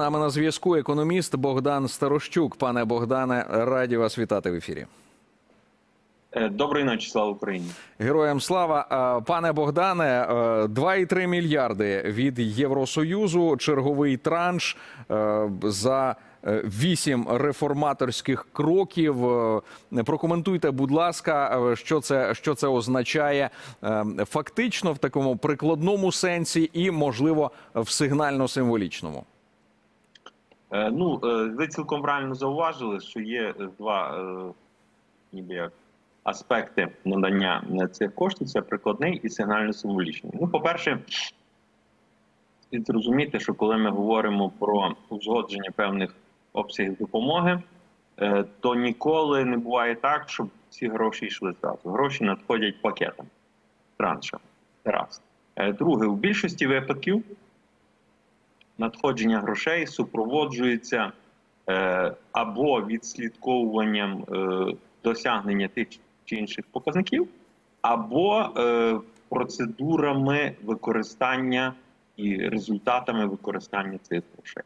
нами на зв'язку економіст Богдан Старощук. Пане Богдане, раді вас вітати в ефірі. Е, Доброї ночі, слава Україні. Героям слава, Е, пане Богдане, е, 2,3 мільярди від Євросоюзу. Черговий транш е, за е, вісім реформаторських кроків. Е, Прокоментуйте, будь ласка, е, що це що це означає е, фактично в такому прикладному сенсі, і можливо в сигнально-символічному. Е, Ну, е, ви цілком правильно зауважили, що є е, два ніби як аспекти надання цих коштів: це прикладний і сигнально-символічний. Ну, по-перше, зрозуміти, що коли ми говоримо про узгодження певних обсягів допомоги, то ніколи не буває так, щоб ці гроші йшли зразу. Гроші надходять пакетом, траншем. Раз. Друге, у більшості випадків надходження грошей супроводжується е, або відслідковуванням е, досягнення тих чи інших показників, або е, процедурами використання і результатами використання цих грошей.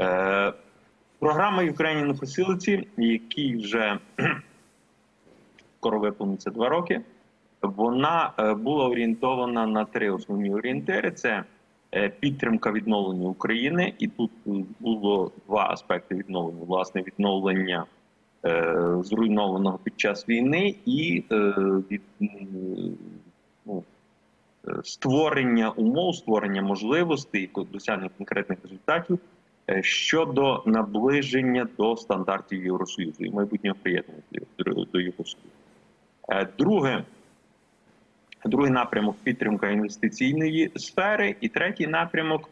Е, програма Ukrainian Facility, якій вже скоро виповниться два роки, вона була орієнтована на три основні орієнтири: це підтримка відновлення України, і тут е, було два аспекти відновлення: власне, відновлення е, зруйнованого під час війни і е, від, ну, е, створення умов, створення можливостей досягнення конкретних результатів е, щодо наближення до стандартів Євросоюзу і майбутнього приєднання до, Євросоюзу. Е, Друге, другий напрямок підтримка інвестиційної сфери, і третій напрямок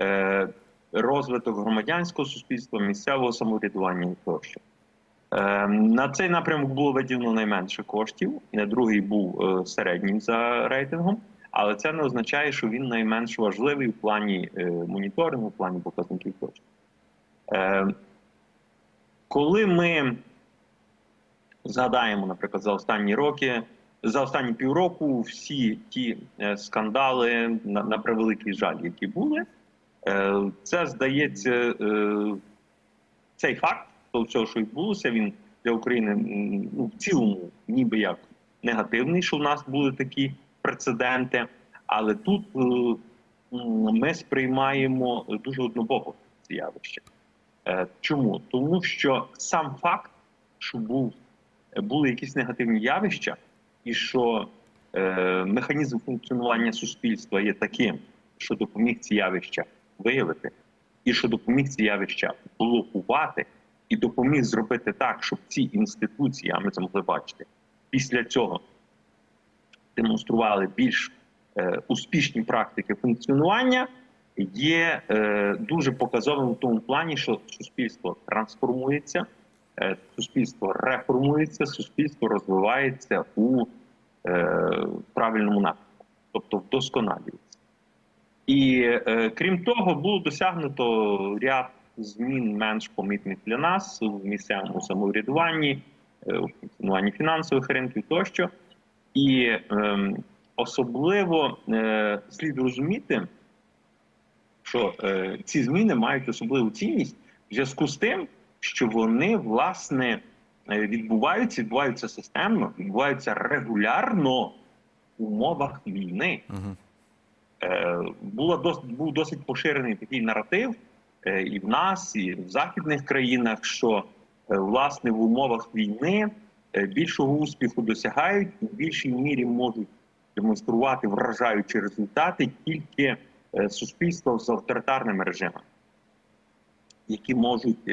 е, розвиток громадянського суспільства, місцевого самоврядування тощо. Е, На цей напрямок було виділено найменше коштів. Другий був е, середнім за рейтингом, але це не означає, що він найменш важливий в плані моніторингу, в плані показників. Е, Коли ми згадаємо, наприклад, за останні роки, за останні півроку всі ті е, скандали на, на превеликий жаль, які були, е, це здається, е, цей факт того всього, що відбулося, він для України ну, в цілому, ніби як негативний, що в нас були такі прецеденти. Але тут ми сприймаємо дуже однобоко це явище. Чому? Тому що сам факт, що був, були якісь негативні явища, і що е, механізм функціонування суспільства є таким, що допоміг ці явища виявити, і що допоміг ці явища блокувати, і допоміг зробити так, щоб ці інституції, а ми це могли бачити, після цього демонстрували більш е, успішні практики функціонування, є е, дуже показовим в тому плані, що суспільство трансформується, суспільство реформується, суспільство розвивається у е, правильному напрямку, тобто вдосконалюється. І е, крім того, було досягнуто ряд змін менш помітних для нас в місцевому самоврядуванні, е, у функціонуванні фінансових ринків тощо. І ем, особливо е, слід розуміти, що е, ці зміни мають особливу цінність в зв'язку з тим, що вони власне е, відбуваються, відбуваються системно, відбуваються регулярно в умовах війни. Угу. Е, була дос, був досить поширений такий наратив е, і в нас, і в західних країнах, що власне в умовах війни більшого успіху досягають і в більшій мірі можуть демонструвати вражаючі результати тільки суспільства з авторитарними режимами, які можуть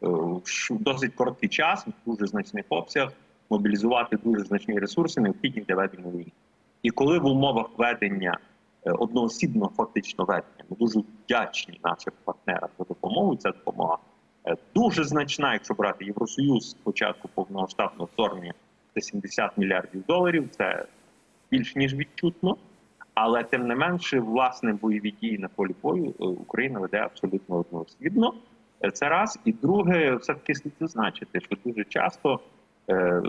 в досить короткий час, в дуже значних обсягах, мобілізувати дуже значні ресурси, необхідні для ведення війни. І коли в умовах ведення е, одноосібного фактично ведення, ми дуже вдячні нашим партнерам за допомогу. Ця допомога е, дуже значна, якщо брати Євросоюз з початку повномасштабного вторгнення, це 70 мільярдів доларів. Це більш ніж відчутно. Але тим не менше, власне, бойові дії на полі бою е, Україна веде абсолютно одноосібно. Е, Це раз. І друге, все таки слід зазначити, що дуже часто, е,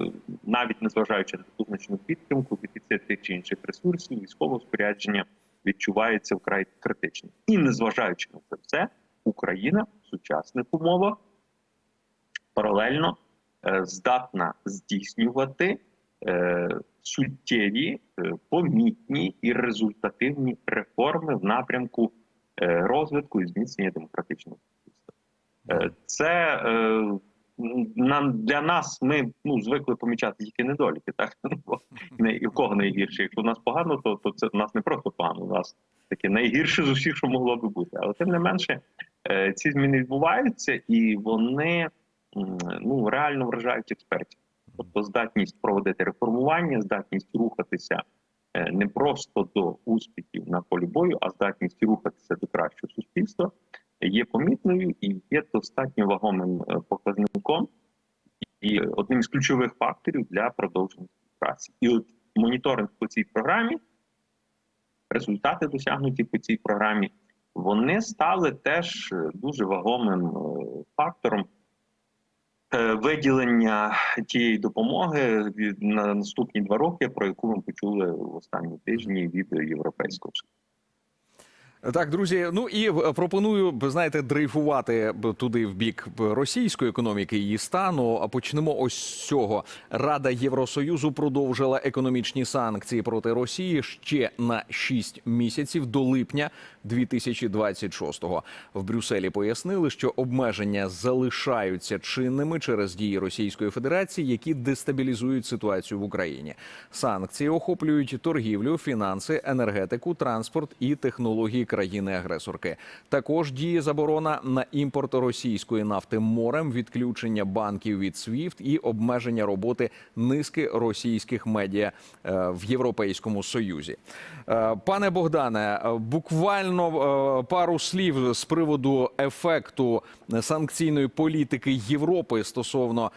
навіть незважаючи на таку значну підтримку, дефіцит тих чи інших ресурсів, військового спорядження відчувається вкрай критично. І незважаючи на це все, Україна в сучасних умовах паралельно е, здатна здійснювати суттєві, помітні і результативні реформи в напрямку розвитку і зміцнення демократичного Це е, нам для нас ми ну звикли помічати тільки недоліки. Так не і в кого найгірше. Якщо в нас погано, то, то це в нас не просто погано. У нас таке найгірше з усіх, що могло би бути. Але тим не менше, е, ці зміни відбуваються, і вони ну реально вражають експертів. Тобто здатність проводити реформування, здатність рухатися е, не просто до успіхів на полі бою, а здатність рухатися до кращого суспільства є помітною і є достатньо вагомим е, показником і одним з ключових факторів для продовження співпраці. І от моніторинг по цій програмі, результати досягнуті по цій програмі, вони стали теж е, дуже вагомим е, фактором виділення тієї допомоги від на наступні два роки, про яку ми почули в останні тижні від Європейського Союзу. Так, друзі, ну і пропоную, знаєте, дрейфувати туди в бік російської економіки її стану. А почнемо ось з цього. Рада Євросоюзу продовжила економічні санкції проти Росії ще на 6 місяців до липня 2026-го. В Брюсселі пояснили, що обмеження залишаються чинними через дії Російської Федерації, які дестабілізують ситуацію в Україні. Санкції охоплюють торгівлю, фінанси, енергетику, транспорт і технології країни-агресорки. Також діє заборона на імпорт російської нафти морем, відключення банків від SWIFT і обмеження роботи низки російських медіа е, в Європейському Союзі. Е, Пане Богдане, буквально е, пару слів з приводу ефекту санкційної політики Європи стосовно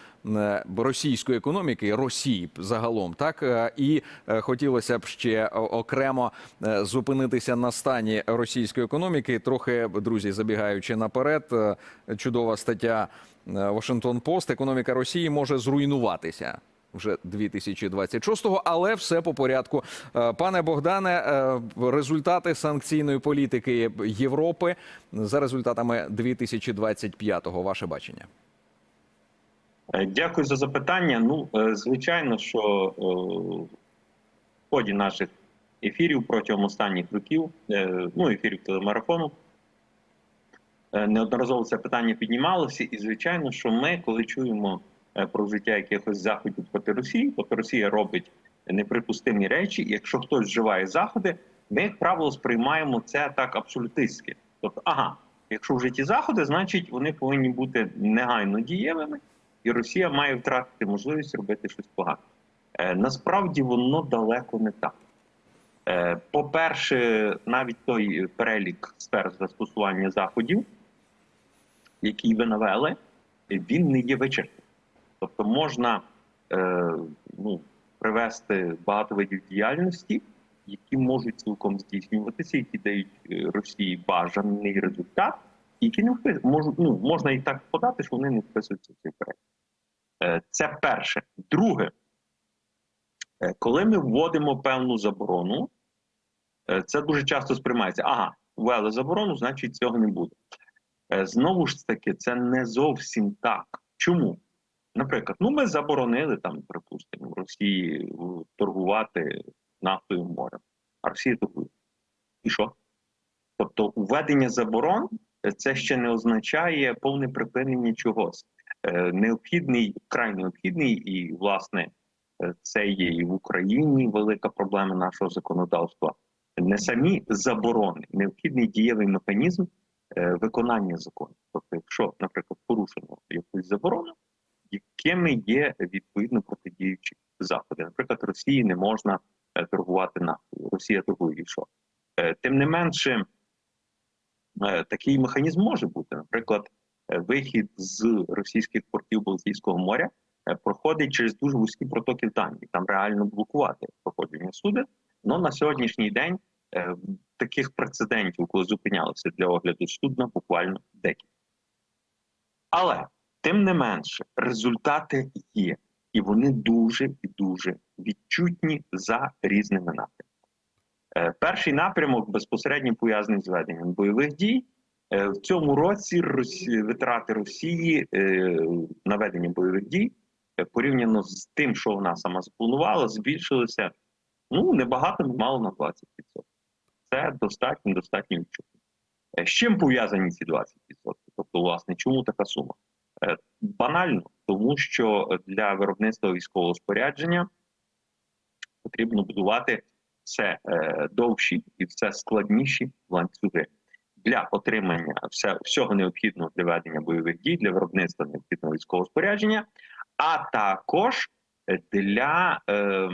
російської економіки, Росії загалом, так Е, і е, хотілося б ще окремо е, зупинитися на стані російської економіки. Трохи друзі, забігаючи наперед, е, чудова стаття е, Washington Post. Економіка Росії може зруйнуватися. Вже 2026-го, але все по порядку. Е, Пане Богдане, е, результати санкційної політики Європи за результатами 2025-го. Ваше бачення. Е, Дякую за запитання. Ну, е, звичайно, що е, в ході наших ефірів протягом останніх років, ну, ефірів телемарафону, неодноразово це питання піднімалося. І, звичайно, що ми, коли чуємо про вжиття якихось заходів проти Росії, тобто Росія робить неприпустимі речі, якщо хтось вживає заходи, ми, як правило, сприймаємо це так абсолютистськи. Тобто, ага, якщо вжиті заходи, значить вони повинні бути негайно дієвими і Росія має втратити можливість робити щось погане. Е, насправді воно далеко не так. Е, по-перше, навіть той перелік сфер застосування заходів, який ви навели, він не є вичерпним. Тобто можна е, ну, привести багато видів діяльності, які можуть цілком здійснюватися, які дають е, Росії бажаний результат, які не впис... ну, можна і так подати, що вони не вписуються в цей. Е, Це перше. Друге, е, коли ми вводимо певну заборону, е, це дуже часто сприймається. Ага, ввели заборону, значить цього не буде. Е, Знову ж таки, це не зовсім так. Чому? Наприклад, ну ми заборонили там, припустимо, Росії е, торгувати нафтою морем, а Росія торгує. І що? Тобто, введення заборон це ще не означає повне припинення чогось. Е, Необхідний, край необхідний, і власне е, це є і в Україні велика проблема нашого законодавства. Не самі заборони, необхідний дієвий механізм е, виконання закону. Тобто, якщо, наприклад, порушено якусь заборону, якими є відповідно протидіючі заходи. Наприклад, Росії не можна торгувати нафтою. Росія торгує і що? Тим не менше, такий механізм може бути. Наприклад, е, вихід з російських портів Балтійського моря е, проходить через дуже вузькі протоки в Данії. Там реально блокувати проходження суден. Ну на сьогоднішній день е, таких прецедентів, коли зупинялися для огляду судна, буквально декілька. Але тим не менше, результати є, і вони дуже і дуже відчутні за різними напрямками. Е, Перший напрямок безпосередньо пов'язаний з веденням бойових дій. Е, В цьому році витрати Росії е, на ведення бойових дій порівняно з тим, що вона сама запланувала, збільшилися ну небагато, мало на 20%. Це достатньо, достатньо відчутно. З чим пов'язані ці 20%? Тобто, власне, чому така сума? Банально, тому що для виробництва військового спорядження потрібно будувати все е, довші і все складніші ланцюги для отримання все, всього необхідного для ведення бойових дій, для виробництва необхідного військового спорядження, а також для, е,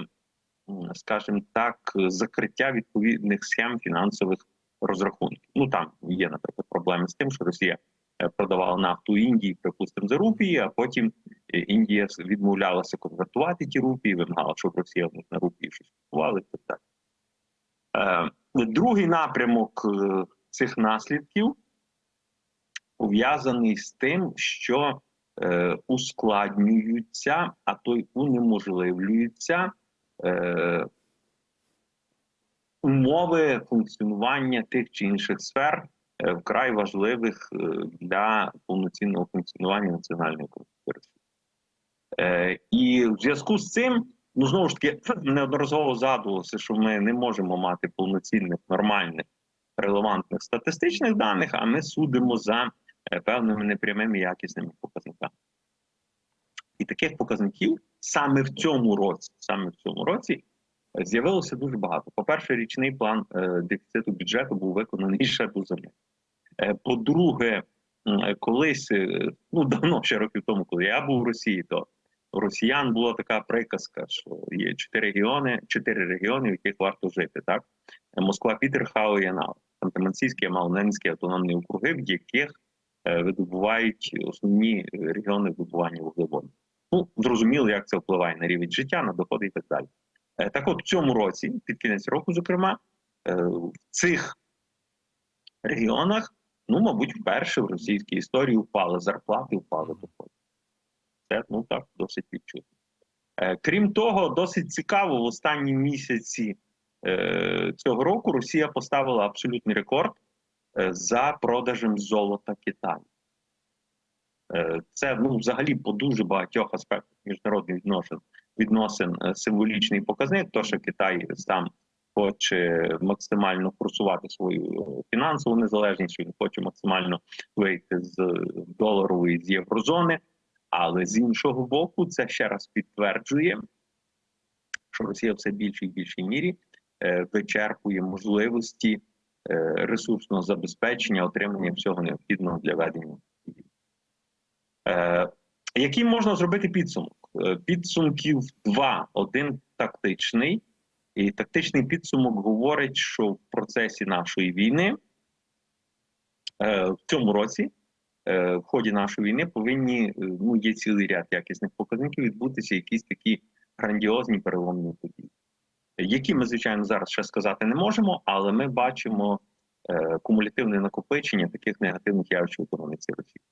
скажімо так, закриття відповідних схем фінансових розрахунків. Ну там є, наприклад, проблеми з тим, що Росія е, продавала нафту Індії, припустимо, за рупії, а потім е, Індія відмовлялася конвертувати ті рупії, вимагала, щоб Росія на рупії щось купувала і так далі. Е, Другий напрямок е, цих наслідків пов'язаний з тим, що е, ускладнюються, а то й унеможливлюються умови функціонування тих чи інших сфер, вкрай важливих для повноцінного функціонування національної. Е, і в зв'язку з цим, ну знову ж таки, неодноразово згадувалося, що ми не можемо мати повноцінних, нормальних, релевантних статистичних даних, а ми судимо за е, певними непрямими якісними показниками. І таких показників саме в цьому році, саме в цьому році, е, з'явилося дуже багато. По-перше, річний план е, дефіциту бюджету був виконаний ще до зими. По-друге, колись, ну давно ще років тому, коли я був в Росії, то росіян була така приказка, що є чотири регіони, чотири регіони, в яких варто жити. Так Е, Москва, Пітер, Янал, Ханты-Мансійський, Ямал-Ненський автономні округи, в яких е, видобувають основні регіони видобування вуглеводнів. Ну зрозуміло, як це впливає на рівень життя, на доходи і так далі. Е, Так, от в цьому році, під кінець року, зокрема, в цих регіонах, ну, мабуть, вперше в російській історії впали зарплати, впали доходи. Це ну так досить відчутно. Е, Крім того, досить цікаво, в останні місяці е, цього року Росія поставила абсолютний рекорд е, за продажем золота Китаю. Це ну, взагалі по дуже багатьох аспектах міжнародних відносин, відносин символічний показник, то що Китай сам хоче максимально просувати свою фінансову незалежність, він хоче максимально вийти з доларової з єврозони. Але з іншого боку, це ще раз підтверджує, що Росія все більшій і більшій мірі е, вичерпує можливості е, ресурсного забезпечення, отримання всього необхідного для ведення. Е, який можна зробити підсумок? Підсумків два: один тактичний, і тактичний підсумок говорить, що в процесі нашої війни в цьому році в ході нашої війни повинні е, ну є цілий ряд якісних показників відбутися якісь такі грандіозні переломні події, які ми звичайно зараз ще сказати не можемо, але ми бачимо е, кумулятивне накопичення таких негативних явищ в економіці Росії.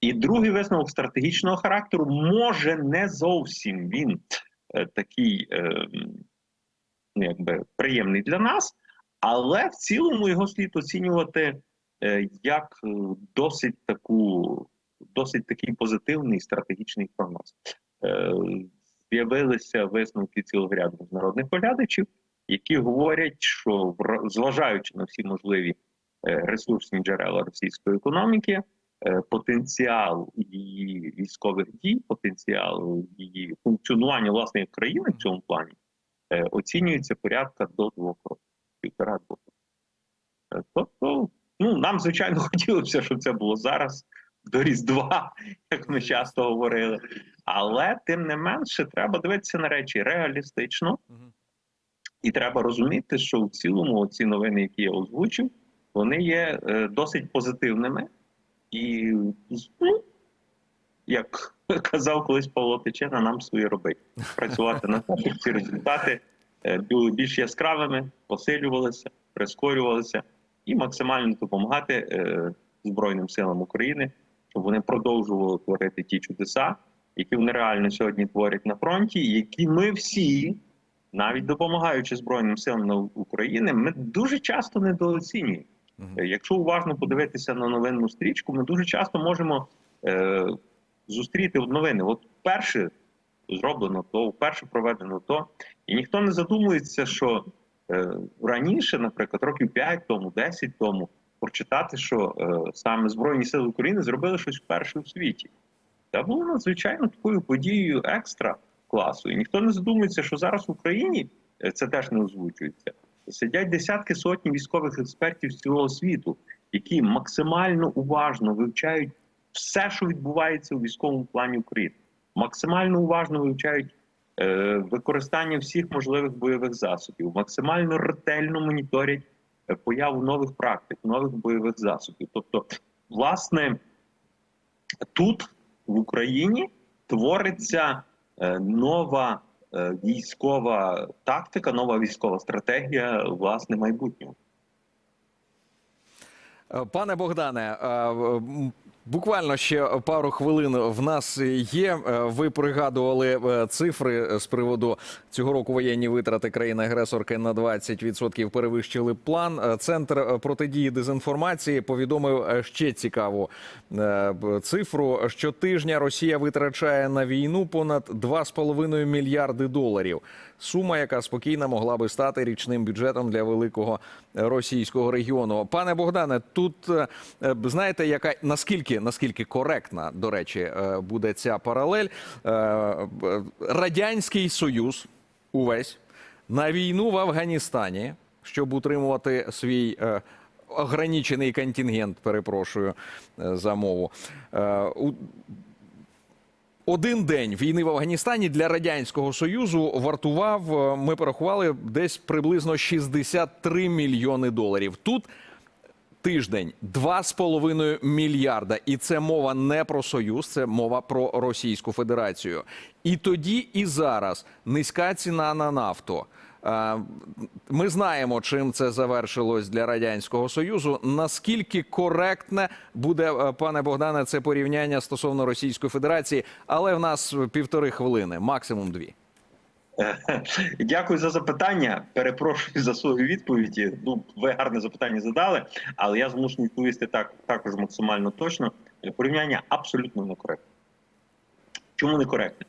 І другий висновок стратегічного характеру може не зовсім він е, такий, е, ну, якби приємний для нас, але в цілому його слід оцінювати е, як е, досить таку, досить такий позитивний стратегічний прогноз. Е, З'явилися висновки цілого ряду міжнародних оглядачів, які говорять, що зважаючи на всі можливі е, ресурсні джерела російської економіки, е, потенціал її військових дій, потенціал її функціонування власної країни в цьому плані е, оцінюється порядка до двох років, півтора-двох років. Е, Тобто, ну нам звичайно хотілося, щоб це було зараз до Різдва, як ми часто говорили. Але тим не менше, треба дивитися на речі реалістично, і треба розуміти, що в цілому ці новини, які я озвучив, вони є е, досить позитивними. І, ну, як казав колись Павло Тичина, нам своє робити. Працювати на те, щоб ці результати е, були більш яскравими, посилювалися, прискорювалися і максимально допомагати е, Збройним силам України, щоб вони продовжували творити ті чудеса, які вони реально сьогодні творять на фронті, які ми всі, навіть допомагаючи Збройним силам України, ми дуже часто недооцінюємо. Е, Якщо уважно подивитися на новинну стрічку, ми дуже часто можемо е, зустріти новини. От вперше зроблено то, вперше проведено то, і ніхто не задумується, що раніше, наприклад, років 5 тому, 10 тому, прочитати, що е, саме Збройні Сили України зробили щось вперше у світі. Це було надзвичайно такою подією екстра класу. І ніхто не задумується, що зараз в Україні е, це теж не озвучується. Сидять десятки сотні військових експертів з цілого світу, які максимально уважно вивчають все, що відбувається у військовому плані України, максимально уважно вивчають е, використання всіх можливих бойових засобів, максимально ретельно моніторять е, появу нових практик, нових бойових засобів. Тобто, власне, тут в Україні твориться е, нова е, військова тактика, нова військова стратегія власне майбутнього. Е, Пане Богдане, е, буквально ще пару хвилин в нас є. Е, Ви пригадували е, цифри з приводу цього року воєнні витрати країни-агресорки на 20% перевищили план. Е, Центр протидії дезінформації повідомив ще цікаву цифру. Щотижня Росія витрачає на війну понад 2,5 мільярди доларів. Сума, яка спокійно могла би стати річним бюджетом для великого російського регіону. Пане Богдане, тут знаєте, яка наскільки наскільки коректна, до речі, е, буде ця паралель? Е, Радянський Союз увесь на війну в Афганістані, щоб утримувати свій. е, Ограничений контингент, перепрошую е, за мову. Е, один день війни в Афганістані для радянського союзу вартував. е, Ми порахували десь приблизно 63 мільйони доларів. Тут тиждень 2,5 мільярда. І це мова не про союз, це мова про Російську Федерацію. І тоді, і зараз низька ціна на нафту. Е, Ми знаємо, чим це завершилось для радянського союзу. Наскільки коректне буде, е, пане Богдане, це порівняння стосовно Російської Федерації, але в нас півтори хвилини, максимум дві. Дякую за запитання. Перепрошую за свою відповідь. Ну, ви гарне запитання задали, але я змушений відповісти так також максимально точно. Порівняння абсолютно некоректне. Чому некоректне?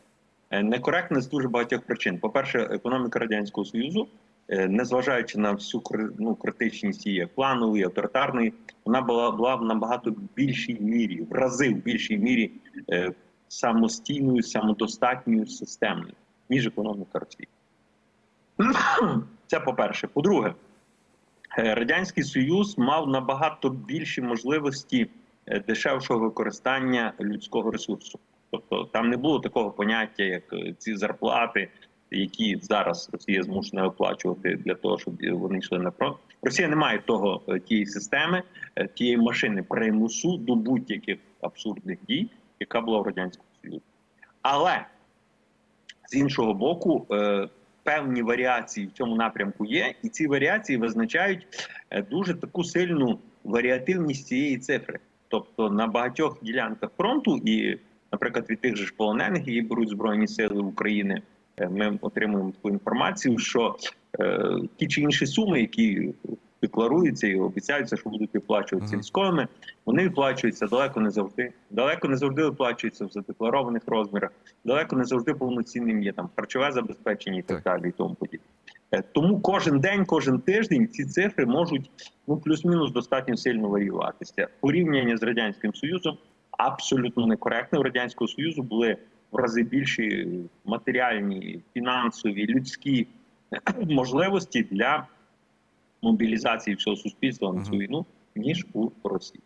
Некоректне з дуже багатьох причин. По-перше, економіка радянського союзу, е, незважаючи на всю ну, критичність її планової, авторитарної, вона була була в набагато більшій мірі, в рази в більшій мірі е, самостійною, самодостатньою системою, ніж економіка Росії. Це по-перше. По-друге, е, Радянський Союз мав набагато більші можливості е, дешевшого використання людського ресурсу. Тобто там не було такого поняття, як е, ці зарплати, які зараз Росія змушена оплачувати для того, щоб вони йшли на фронт. Росія не має того тієї системи, тієї машини примусу до будь-яких абсурдних дій, яка була в радянському Союзі. Але з іншого боку, е, певні варіації в цьому напрямку є, і ці варіації визначають е, дуже таку сильну варіативність цієї цифри. Тобто на багатьох ділянках фронту, і, наприклад, від тих же ж полонених, які беруть Збройні Сили України, е, ми отримуємо таку інформацію, що ті чи інші суми, які декларуються і обіцяються, що будуть виплачуватися Мгм. військовими, вони виплачуються далеко не завжди. Далеко не завжди виплачуються в задекларованих розмірах далеко не завжди повноцінним є там харчове забезпечення і так, Так. далі, і тому подібне. Е, Тому кожен день, кожен тиждень ці цифри можуть ну плюс-мінус достатньо сильно варіюватися. Порівняння з радянським союзом абсолютно некоректне. У радянського союзу були в рази більші матеріальні, фінансові, людські можливості для мобілізації всього суспільства на цю війну ніж у Росії.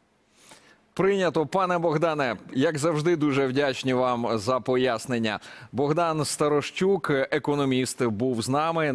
Прийнято, пане Богдане. Як завжди, дуже вдячні вам за пояснення. Богдан Старощук, економіст, був з нами.